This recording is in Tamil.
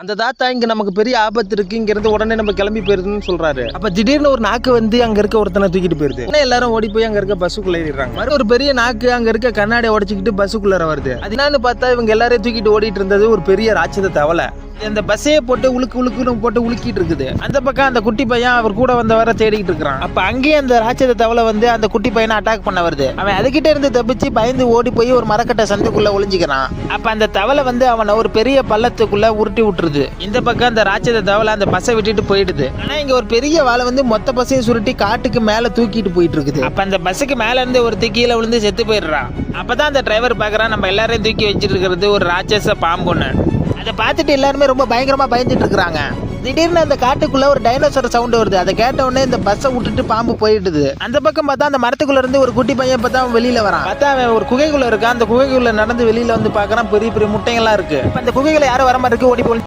அந்த தாத்தா இங்க நமக்கு பெரிய ஆபத்து இருக்கு இங்க இருந்து உடனே நம்ம கிளம்பி போயிருதுன்னு சொல்றாரு. அப்ப திடீர்னு ஒரு நாக்கு வந்து அங்க இருக்க ஒருத்தனை தூக்கிட்டு போயிருது. ஏன்னா எல்லாரும் ஓடி போய் அங்க இருக்க பஸ்ஸுக்குள்ள ஏறிடுறாங்க. மறு ஒரு பெரிய நாக்கு அங்க இருக்க கண்ணாடியை உடச்சிக்கிட்டு பஸ்ஸுக்குள்ளார வருது. அது என்னன்னு பார்த்தா இவங்க எல்லாரையும் தூக்கிட்டு ஓடிட்டு இருந்தது ஒரு பெரிய ராட்சத தவளை. அந்த பஸ்ஸையே போட்டு உழுக்கு உழுக்குன்னு போட்டு உலுக்கிட்டு இருக்குது அந்த பக்கம் அந்த குட்டி பையன் அவர் கூட வந்தவரை தேடிக்கிட்டு இருக்கிறான். அப்ப அங்கேயே அந்த ராட்சத தவளை வந்து அந்த குட்டி பையனை அட்டாக் பண்ண வருது. அவன் அதுகிட்ட இருந்து தப்பிச்சு பயந்து ஓடி போய் ஒரு மரக்கட்டை சந்துக்குள்ள ஒளிஞ்சுக்கிறான். அப்ப அந்த தவளை வந்து அவனை ஒரு பெரிய பள்ளத்துக்குள்ள உருட்டி விட்டுருது. இந்த பக்கம் அந்த ராட்சத தவளை அந்த பஸ்ஸை விட்டுட்டு போயிடுது. ஆனா இங்க ஒரு பெரிய வாழை வந்து மொத்த பஸ்ஸையும் சுருட்டி காட்டுக்கு மேல தூக்கிட்டு போயிட்டு இருக்குது அப்ப அந்த பஸ்ஸுக்கு மேல இருந்து ஒருத்தி கீழே விழுந்து செத்து போயிடுறான். அப்பதான் அந்த டிரைவர் பாக்குறான் நம்ம எல்லாரையும் தூக்கி வச்சிட்டு இருக்கிறது ஒரு ராட்சச பாம்புன்னு. அதை பார்த்துட்டு எல்லாருமே ரொம்ப பயங்கரமாக பயந்துட்டு இருக்கிறாங்க. திடீர்னு அந்த காட்டுக்குள்ள ஒரு டைனோசர் சவுண்ட் வருது. அதை கேட்ட உடனே இந்த பஸ்ஸை விட்டுட்டு பாம்பு போயிடுது. அந்த பக்கம் பார்த்தா அந்த மரத்துக்குள்ள இருந்து ஒரு குட்டி பையன் பார்த்தா அவன் வெளியில வரான். பார்த்தா அவன் ஒரு குகைக்குள்ள இருக்கான். அந்த குகைக்குள்ள நடந்து வெளியில வந்து பார்க்கறான். பெரிய பெரிய முட்டைகள்லாம் இருக்கு. அந்த குகைகளை யாரும் வர மாதிரி இருக்கு. ஓடி போய்